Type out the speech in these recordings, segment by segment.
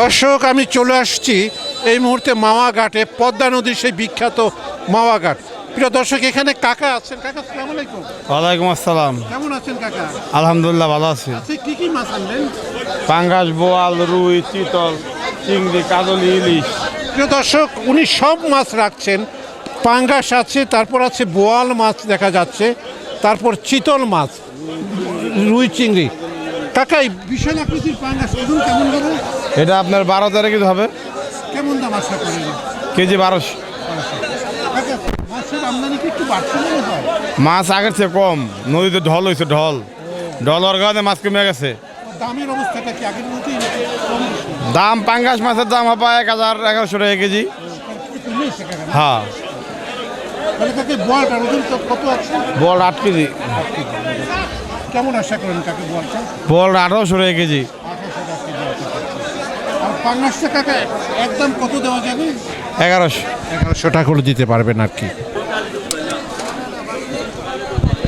দর্শক আমি চলে আসছি এই মুহূর্তে মাওয়া ঘাটে পদ্মা নদীর সেই বিখ্যাত মাওয়া ঘাট প্রিয় দর্শক এখানে কাকা আছেন। কাকা আসসালামু আলাইকুম। ওয়ালাইকুম আসসালাম। কেমন আছেন কাকা? আলহামদুলিল্লাহ ভালো আছি। আচ্ছা কি কি মাছ আনলেন? পাঙ্গাস বোয়াল রুই চিতল চিংড়ি কাজলি ইলিশ। প্রিয় দর্শক উনি সব মাছ রাখছেন। পাঙ্গাস আছে তারপর আছে বোয়াল মাছ দেখা যাচ্ছে তারপর চিতল মাছ রুই চিংড়ি। কাকা এই বিশাল আকৃতির পাঙ্গাস ওজন কেমন হবে এটা আপনার বারো তারিখে হবে। কেমন দাম আশা করেন? কেজি বারোশো। হয়? মাছ আগের চেয়ে কম। নদীতে ঢল হয়েছে ঢল। ঢল হওয়ার কারণে মাছ কমে গেছে? দাম পাঙ্গাস মাছের দাম হবে এক হাজার এগারোশো টাকা কেজি। হ্যাঁ। বল আট কেজি। কেমন আশা করেন বল আঠারোশো টাকা কেজি। পাঙ্গাসটা কাকা একদম কত দেওয়া যাবে? এগারোশো। এগারোশো টাকা করে দিতে পারবেন আর কি।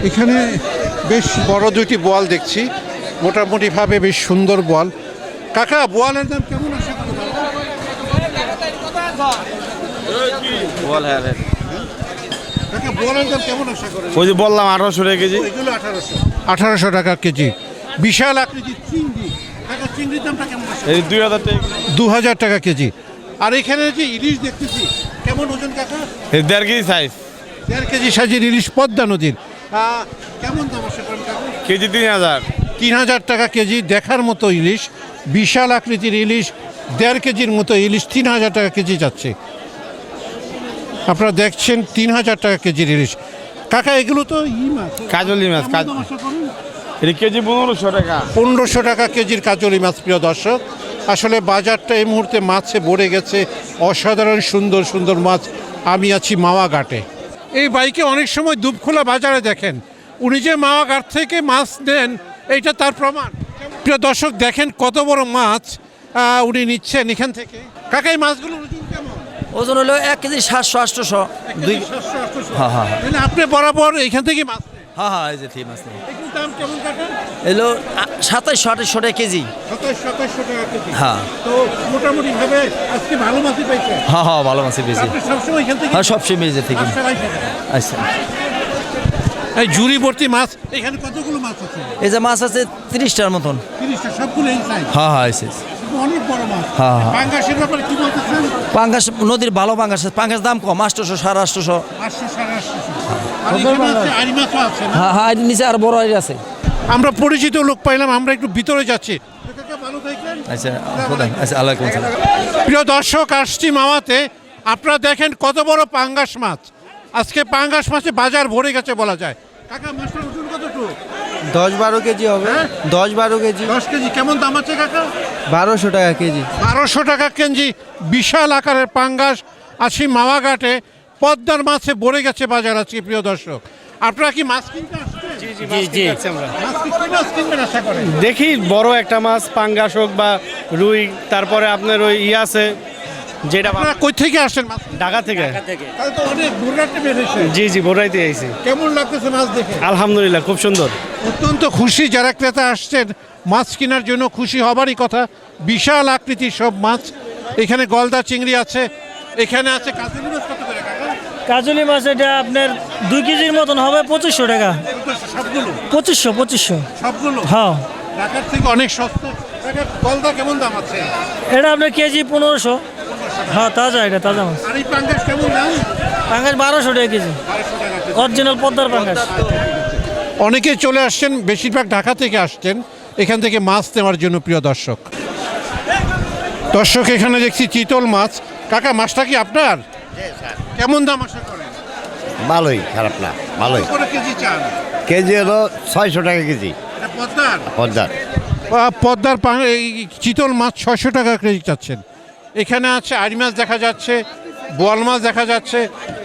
এখানে বেশ বড় দুইটি বল দেখছি। মোটামুটিভাবে বেশ সুন্দর বল কাকা বোয়ালের দাম কেমন আশা করেন? ওই যে বললাম আঠারোশো টাকা কেজি। আঠারোশো। টাকা কেজি। বিশাল আকৃতির কাকা চিংড়ির দামটা কেমন এই দুই হাজার টাকা। দু হাজার টাকা কেজি। আর এখানে যে ইলিশ দেখতেছি কেমন ওজন কাকা? এই দেড় কেজি সাইজ দেড় কেজি সাইজের ইলিশ পদ্মা নদীর। কেমন দাম কেজি তিন হাজার। তিন হাজার টাকা কেজি দেখার মতো ইলিশ বিশাল আকৃতির ইলিশ দেড় কেজির মতো ইলিশ তিন হাজার টাকা কেজি যাচ্ছে। আপনারা দেখছেন তিন হাজার টাকা কেজির ইলিশ। কাকা এগুলো তো ই মাছ। কাজলি মাছ কাজ? এটা কেজি পনেরোশো টাকা। পনেরোশো টাকা কেজির কাজলি মাছ প্রিয় দর্শক। আসলে বাজারটা এই মুহূর্তে মাছে ভরে গেছে। অসাধারণ সুন্দর সুন্দর মাছ আমি আছি মাওয়া ঘাটে। এই বাইকে অনেক সময় দুপখোলা বাজারে দেখেন। উনি যে মাওয়া ঘাট থেকে মাছ দেন এইটা তার প্রমাণ। প্রিয় দর্শক দেখেন কত বড় মাছ উনি নিচ্ছেন এখান থেকে। কাকা এই মাছগুলো ওজন কেমন? ওজন হলো এক কেজি সাতশো আটশোশো। দুই। হ্যাঁ, হ্যাঁ। আপনি বরাবর এখান থেকে মাছ নেন। হ্যাঁ হ্যাঁ এই যে ঠিক মাছ নেই। দাম কেমন কাকা? এলো সাতাইশশো আঠাশশো টাকা কেজি। সাতাশ সাতাশশো টাকা কেজি। হ্যাঁ তো মোটামুটি ভাবে আজকে ভালো মাছই পাইছে? হ্যাঁ হ্যাঁ ভালো বেশি আপনি সবসময় খেলতে থেকে? হ্যাঁ সবসময় মেজে থেকে। আচ্ছা। এই ঝুড়ি ভর্তি মাছ। এখানে কতগুলো মাছ আছে? এই যে মাছ আছে তিরিশটার মতন। তিরিশটা সবগুলো এই সাইজ হ্যাঁ হ্যাঁ এসে অনেক বড় মাছ। হ্যাঁ, হ্যাঁ। পাঙ্গাসের ব্যাপারে কি বলতেছেন? পাঙ্গাস নদীর ভালো পাঙ্গাস আছে। পাঙ্গাস দাম কম আটশোশো সাড়ে আটশোশো। আটশো সাড়ে আটশোশো। আর এখানে আছে আড়ি মাছও আছে না? হ্যাঁ হ্যাঁ এর নিচে আর বড় আইডি আছে। আমরা পরিচিত লোক পাইলাম আমরা একটু ভিতরে যাচ্ছি। ভালো থাকবেন আচ্ছা আচ্ছা আলাইকুম আসসালাম প্রিয় দর্শক আসছি মাওয়াতে। আপনারা দেখেন কত বড় পাঙ্গাস মাছ। আজকে পাঙ্গাস মাছে বাজার ভরে গেছে বলা যায়। কাকা মাছটার ওজন কতটুকু দশ বারো কেজি হবে। হ্যাঁ? দশ বারো কেজি। দশ কেজি কেমন দাম আছে কাকা? বারোশো টাকা কেজি। বারোশো টাকা কেজি বিশাল আকারের পাঙ্গাস আছি মাওয়াঘাটে পদ্মার মাছে ভরে গেছে বাজার আজকে প্রিয় দর্শক। আপনারা কি মাছ কিনতে দেখি বড় একটা মাছ পাঙ্গাস হোক বা রুই তারপরে আপনার ওই ই আছে যেটা আপনারা কই থেকে আসছেন মাছ? ঢাকা থেকে। তাহলে তো অনেক ঘুরাতে বেরিয়েছে জি জি বোরাইতে আইছি। কেমন লাগতেছে মাছ দেখে? আলহামদুলিল্লাহ খুব সুন্দর। অত্যন্ত খুশি যারা ক্রেতা আসছেন মাছ কেনার জন্য খুশি হবারই কথা। বিশাল আকৃতির সব মাছ। এখানে গলদা চিংড়ি আছে এখানে আছে কাজলি মাছ কত করে কাজলি মাছ এটা আপনার দুই কেজির মতন হবে পঁচিশশো টাকা। সবগুলো? পঁচিশশো পঁচিশশো। সবগুলো? হ্যাঁ। ঢাকার থেকে অনেক সস্তা। গলদা কেমন দাম আছে? এটা আপনার কেজি পনেরোশো। হ্যাঁ তাজা এটা তাজা মাছ। আর এই পাঙ্গাস কেমন দাম? পাঙ্গাস বারোশো টাকা কেজি। অরিজিনাল পদ্মার পাঙ্গাস। অনেকে চলে আসছেন বেশিরভাগ ঢাকা থেকে আসছেন এখান থেকে মাছ নেওয়ার জন্য প্রিয় দর্শক। দর্শক এখানে দেখছি চিতল মাছ। কাকা মাছটা কি আপনার? কেমন দাম আশা করেন? ভালোই খারাপ না ভালোই। করে কেজি চান? কেজি হলো ছয়শো টাকা কেজি। এটা পদ্মার? পদ্মার। পদ্মার পা- এই চিতল মাছ ছয়শো টাকা কেজি চাচ্ছেন। এখানে আছে আড়ি মাছ দেখা যাচ্ছে বোয়াল মাছ দেখা যাচ্ছে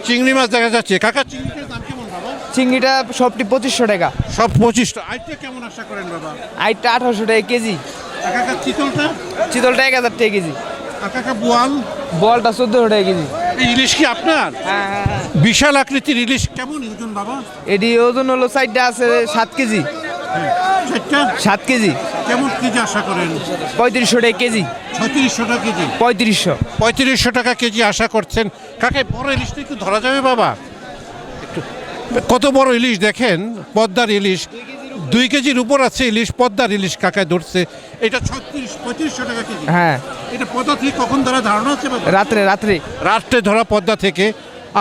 চিংড়ি মাছ দেখা যাচ্ছে। কাকা চিংড়িটার দাম কেমন বাবা? চিংড়িটা সবটি পঁচিশশো টাকা। সব পঁচিশটা আইটা কেমন আশা করেন বাবা? আইটা আঠারোশো টাকা কেজি। আর কাকা চিতলটা? চিতলটা এক হাজার টাকা কেজি। আর কাকা বোয়াল? বলটা চোদ্দোশো টাকা কেজি। এই ইলিশ কি আপনার? হ্যাঁ হ্যাঁ হ্যাঁ। বিশাল আকৃতির ইলিশ। কেমন ওজন বাবা? এটি ওজন হলো সাইডটা আছে সাত কেজি। সাত কেজি। কেমন কেজি আশা করেন? পঁয়ত্রিশশো টাকা কেজি। ছত্রিশশো টাকা কেজি? পঁয়ত্রিশশো। পঁয়ত্রিশশো টাকা কেজি আশা করছেন। কাকে বড় ইলিশটা একটু ধরা যাবে বাবা? কত বড় ইলিশ দেখেন পদ্মার ইলিশ। দুই কেজির উপর আছে ইলিশ পদ্মার ইলিশ কাকায় ধরছে। এটা ছত্রিশ পঁয়ত্রিশশো টাকা কেজি। হ্যাঁ। এটা পদ্মা থেকে কখন ধরা ধারণা আছে রাত্রে রাত্রে। রাত্রে ধরা পদ্মা থেকে।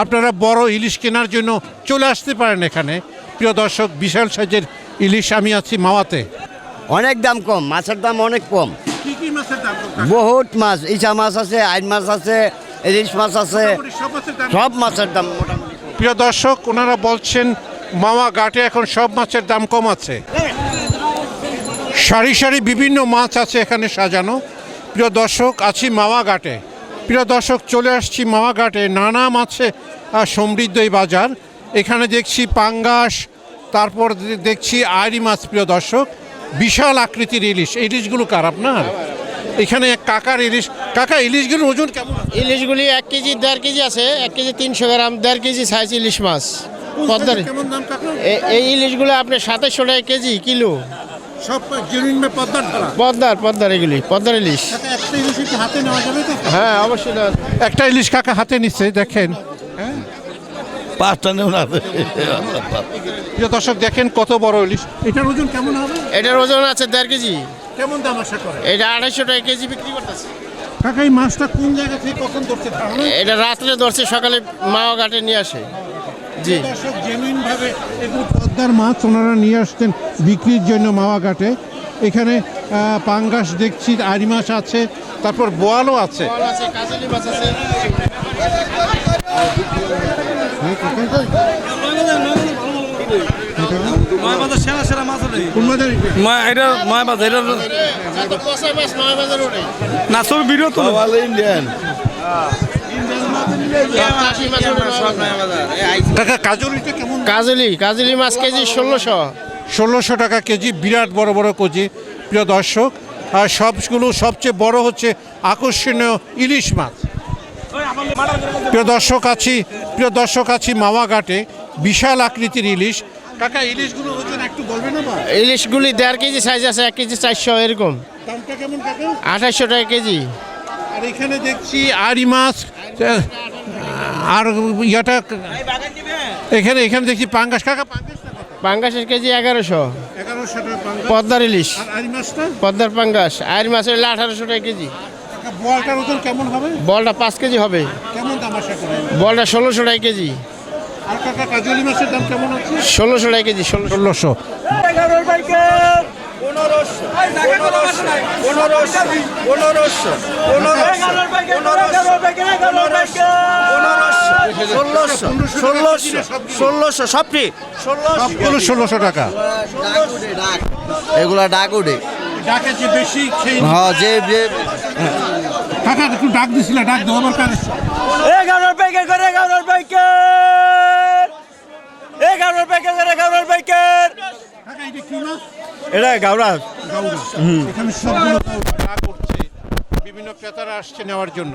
আপনারা বড় ইলিশ কেনার জন্য চলে আসতে পারেন এখানে। প্রিয় দর্শক বিশাল সাইজের ইলিশ আমি আছি মাওয়াতে। অনেক দাম কম মাছের দাম অনেক কম। বহুত মাছ ইচা মাছ আছে আইন মাছ আছে ইলিশ মাছ আছে। সব মাছের দাম প্রিয় দর্শক ওনারা বলছেন মামা ঘাটে এখন সব মাছের দাম কম আছে। সারি সারি বিভিন্ন মাছ আছে এখানে সাজানো। প্রিয় দর্শক আছি মাওয়া ঘাটে। প্রিয় দর্শক চলে আসছি মামা ঘাটে। নানা মাছে সমৃদ্ধ এই বাজার। এখানে দেখছি পাঙ্গাস তারপর দেখছি আইরি মাছ প্রিয় দর্শক বিশাল আকৃতির ইলিশ। ইলিশগুলো কার আপনার? এখানে এক কাকার ইলিশ। কাকা ইলিশগুলোর ওজন কেমন ইলিশগুলি এক কেজি দেড় কেজি আছে। এক কেজি তিনশো গ্রাম দেড় কেজি সাইজ ইলিশ মাছ। পদ্মার এই ইলিশগুলো আপনি সাতাশশো টাকা কেজি কিলো। পদ্মার পদ্মার পদ্মার এগুলি পদ্মার ইলিশ। একটা ইলিশ হাতে নেওয়া যাবে তো? হ্যাঁ অবশ্যই একটা ইলিশ কাকা হাতে নিচ্ছে দেখেন। পাঁচটা নেব না। প্রিয় দর্শক দেখেন কত বড় ইলিশ। এটার ওজন কেমন হবে? এটার ওজন আছে দেড় কেজি। কেমন দাম আশা করে এটা আড়াইশো টাকা কেজি বিক্রি করতেছে। কাকা এই মাছটা কোন জায়গা থেকে কখন ধারণা এটা রাত্রে ধরছে সকালে মাওয়া ঘাটে নিয়ে আসে। জি। দর্শক জেনুইন ভাবে এগুলো পদ্মার মাছ ওনারা নিয়ে আসতেন বিক্রির জন্য মাওয়া ঘাটে এখানে পাঙ্গাস দেখছি আড়ি মাছ আছে তারপর বোয়ালও আছে। আছে কাজলি মাছ আছে। কাজলি কাজলি মাছ কেজি ষোলোশো। ষোলোশো টাকা কেজি, বিরাট বড় বড় কেজি, প্রিয় দর্শক। আর সবগুলো সবচেয়ে বড় হচ্ছে আকর্ষণীয় ইলিশ মাছ। প্রিয় দর্শক, আছি প্রিয় দর্শক আছি মাওয়া ঘাটে বিশাল আকৃতির ইলিশ। কাকা ইলিশগুলো ওজন একটু বলবেন না? ইলিশগুলি দেড় কেজি সাইজ আছে এক কেজি চারশো এরকম। দামটা কেমন কাকা? আঠাশশো টাকা কেজি। আর এখানে দেখছি আড়ি মাছ আর ইয়াটা এখানে এখানে দেখছি পাঙ্গাস। কাকা পাঙ্গাস পাঙ্গাসের কেজি এগারোশো। এগারোশো টাকা পাঙ্গাস। পদ্মার ইলিশ। আর পদ্মার পাঙ্গাস। আয়ের মাছ হলে আঠারোশো টাকা কেজি। ওজন কেমন হবে? বলটা পাঁচ কেজি হবে। কেমন বলটা ষোলোশো টাকা কেজি। আর কাকা কাজলি মাছের দাম কেমন ষোলোশো টাকা কেজি ষোলোশো। ষোলোশো। ষোলোশো ষোলোশো ষোলোশো সবটি ষোলোশো। টাকা। এগুলা ডাক উঠে হ্যাঁ যে ডাক দিছিল ডাক আমার কাছে এগারোর প্যাকেট করে এগারোর প্যাকেট এগারোর প্যাকেট করে এগারোর প্যাকেট কাকা এটা গাউরা এখানে সবগুলো গাউরা বিভিন্ন ক্রেতারা আসছে নেওয়ার জন্য।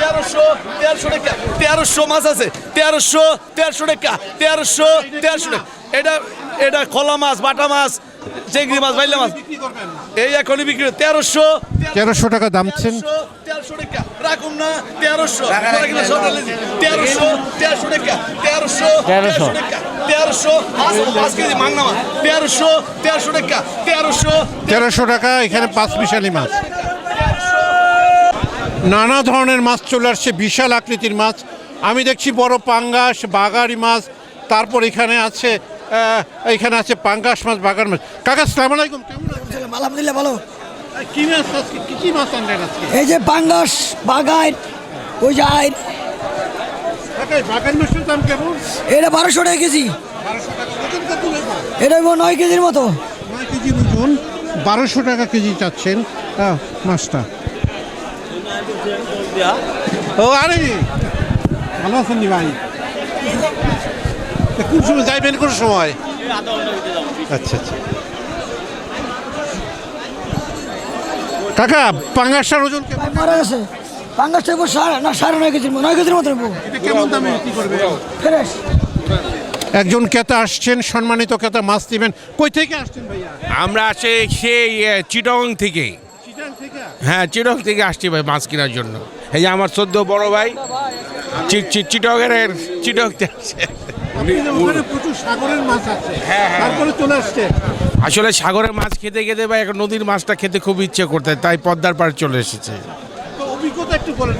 তেরোশো তেরোশো টাকা তেরোশো মাছ আছে। তেরোশো তেরোশো টাকা তেরোশো তেরোশো টাকা। এটা এটা খোলা মাছ বাটা মাছ চেংড়ি মাছ বাইলা মাছ। এই এখনই বিক্রি তেরোশো তেরোশো টাকা দামছেন তেরোশো টাকা। রাখুন না তেরোশো। তেরোশো তেরোশো টাকা তেরোশো তেরোশো। টাকা তেরোশো। পাঁচ পাঁচ কেজি মাংনা তেরোশো তেরোশো টাকা তেরোশো। তেরোশো টাকা এখানে পাঁচ মিশালি মাছ। নানা ধরনের মাছ চলে আসছে বিশাল আকৃতির মাছ। আমি দেখছি বড় পাঙ্গাস বাগারি মাছ তারপর এখানে আছে এখানে আছে পাঙ্গাস মাছ বাগার মাছ। কাকা সালাম আলাইকুম কেমন আলহামদুলিল্লাহ ভালো। এই যে পাঙ্গাস বাগাই ওই যে কেমন? এটা বারোশো টাকা কেজি। বারোশো টাকা ওজন কত হইব? এটা নয় কেজির মতো। নয় কেজি ওজন বারোশো টাকা কেজি চাচ্ছেন মাছটা। ও আরে! ভালো আছেন ভাই? কোন সময় যাইবেন কোন সময়? আচ্ছা আচ্ছা। কাকা পাঙ্গাসার ওজন কেমন? মারা গেছে পাঙ্গাসটা সাড়ে না সাড়ে নয় কেজির নয় কেজির মতো কেমন দামে বিক্রি করবে? ফ্রেশ একজন ক্রেতা আসছেন সম্মানিত ক্রেতা মাছ দিবেন কই থেকে আসছেন ভাইয়া? আমরা আসে সেই চিটং থেকে। হ্যাঁ চিটং থেকে আসছি ভাই মাছ কেনার জন্য। এই যে আমার সদ্য বড় ভাই চি- চি- চিটগের চিটংতে আসছে। তারপরে চলে আসছেন আসলে সাগরের মাছ খেতে খেতে বা এখন নদীর মাছটা খেতে খুব ইচ্ছে করতে তাই পদ্মার পাড় চলে এসেছে। অভিজ্ঞতা একটু বলেন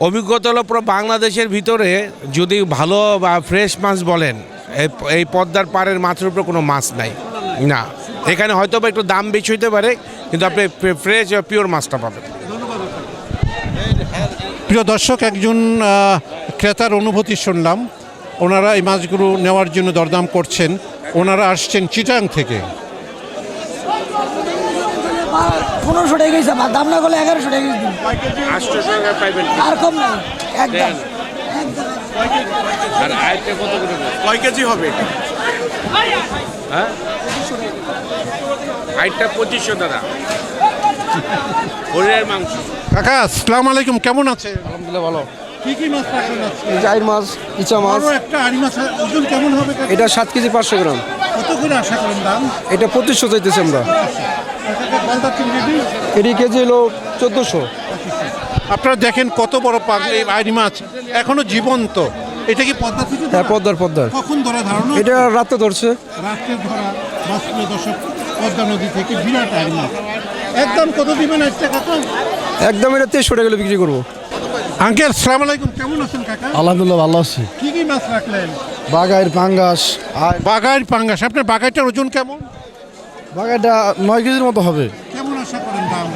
অভিজ্ঞতা হলো পুরো বাংলাদেশের ভিতরে যদি ভালো বা ফ্রেশ মাছ বলেন এই- এই পদ্মার পাড়ের মাছের উপরে কোনো মাছ নাই। না এখানে হয়তো বা একটু দাম বেশি হইতে পারে কিন্তু আপনি ফ্রেশ পিওর মাছটা পাবেন। প্রিয় দর্শক একজন ক্রেতার অনুভূতি শুনলাম। ওনারা এই মাছগুলো নেওয়ার জন্য দরদাম করছেন। ওনারা আসছেন চিটাং থেকে। পনেরোশো টাকা কেজি আমার দাম না করলে এগারোশো টাকা। আর কম একদম। কয় কেজি হবে? হ্যাঁ? হাইটটা পঁচিশশো দাদা। হরিণের মাংস। কাকা আসসালামু আলাইকুম কেমন আছে আলহামদুলিল্লাহ ভালো। কি কি মাছ আজকে? মাছ ইচা মাছ। বড় একটা আড়ি মাছ ওজন কেমন হবে কাকা? এটা সাত কেজি পাঁচশো গ্রাম। কত করে আশা করেন দাম? এটা পঁচিশশো চাইতেছি আমরা। আর কাকা গলদা চিংড়ি এটি কেজি। হলো চোদ্দোশো। আপনারা দেখেন কত বড় পাগলি আড়ি মাছ। এখনও জীবন্ত। এটা কি পদ্মা থেকে হ্যাঁ পদ্মার পদ্মার। কখন ধরা ধারণা? এটা রাতে ধরছে। রাত্রে ধরা মাছ দর্শক পদ্মা নদী থেকে বিরাট আড়ি মাছ। একদম কত দিবেন একদম এটা তেইশশো টাকা বিক্রি করব। আঙ্কেল সালাম আলাইকুম কেমন আছেন কাকা? আলহামদুলিল্লাহ ভালো আছি। কি কি মাছ রাখলেন? বাগাইয়ের পাঙ্গাস। আর বাগাইর পাঙ্গাস আপনার বাগাইটার ওজন কেমন? বাগাইটা নয় কেজির মতো হবে। কেমন আশা করেন দাম?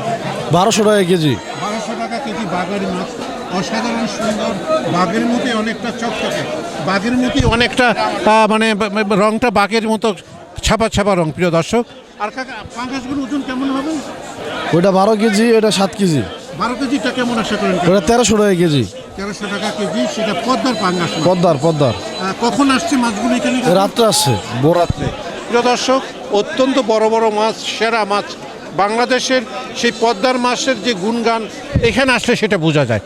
বারোশো টাকা কেজি। বারোশো টাকা কেজি বাঘের মাছ। অসাধারণ সুন্দর বাঘের মতোই অনেকটা চকচকে বাঘের মতোই অনেকটা মানে রংটা বাঘের মতো ছাপা ছাপা রং প্রিয় দর্শক। আর কাকা পাঙ্গাসগুলোর ওজন কেমন হবে? ওটা বারো কেজি এটা সাত কেজি। বারো কেজিটা কেমন আশা করেন? ওটা তেরোশো টাকা কেজি। তেরোশো টাকা কেজি সেটা পদ্মার পাঙ্গাস মাছ। পদ্মার পদ্মার। আহ, কখন আসছে মাছগুলো এখানে? রাত্রে আসছে প্রিয় দর্শক অত্যন্ত বড় বড় মাছ সেরা মাছ। বাংলাদেশের সেই পদ্মার মাছের যে গুণগান এখানে আসলে সেটা বোঝা যায়।